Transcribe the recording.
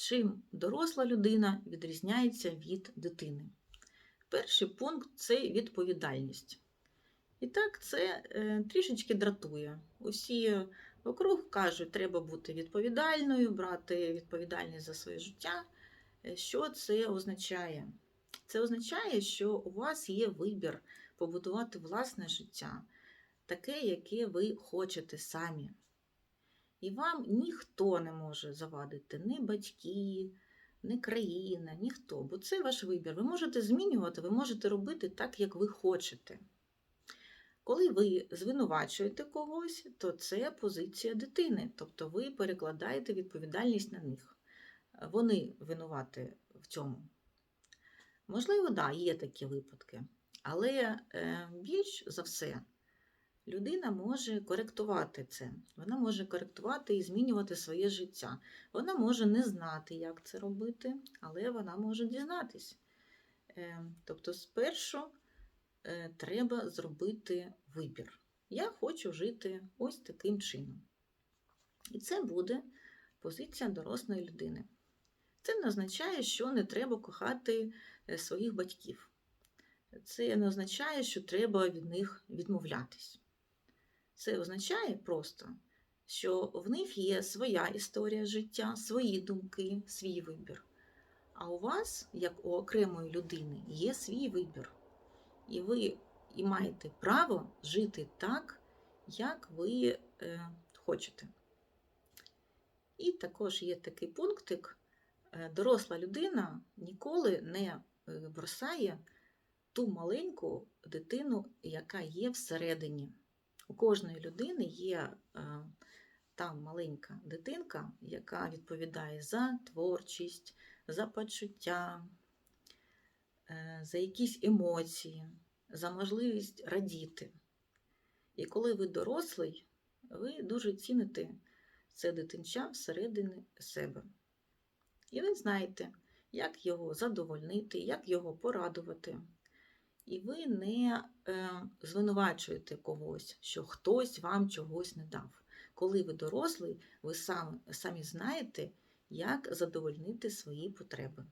чим доросла людина відрізняється від дитини. Перший пункт це відповідальність. І так, це е, трішечки дратує. Усі вокруг кажуть, треба бути відповідальною, брати відповідальність за своє життя. Е, Що це означає? Це означає, що у вас є вибір побудувати власне життя, таке, яке ви хочете самі. І вам ніхто не може завадити, ні батьки, ні країна, ніхто. Бо це ваш вибір. Ви можете змінювати, ви можете робити так, як ви хочете. Коли ви звинувачуєте когось, то це позиція дитини, тобто ви перекладаєте відповідальність на них. Вони винуваті в цьому. Можливо, да, є такі випадки. Але е, більш за все, людина може коректувати це. Вона може коректувати і змінювати своє життя. Вона може не знати, як це робити, але вона може дізнатись. Е, тобто, спершу е, треба зробити вибір. Я хочу жити ось таким чином. І це буде позиція дорослої людини. Це не означає, що не треба кохати е, своїх батьків. Це не означає, що треба від них відмовлятись. Це означає просто, що в них є своя історія життя, свої думки, свій вибір. А у вас, як у окремої людини, є свій вибір. І ви і маєте право жити так, як ви е, хочете. І також є такий пунктик: е, доросла людина ніколи не е, бросає ту маленьку дитину, яка є всередині. У кожної людини є е, там маленька дитинка, яка відповідає за творчість, за почуття, е, за якісь емоції, за можливість радіти. І коли ви дорослий, ви дуже ціните це дитинча всередині себе. І ви знаєте, як його задовольнити, як його порадувати. І ви не е, звинувачуєте когось, що хтось вам чогось не дав. Коли ви дорослий, ви сам, самі знаєте, як задовольнити свої потреби.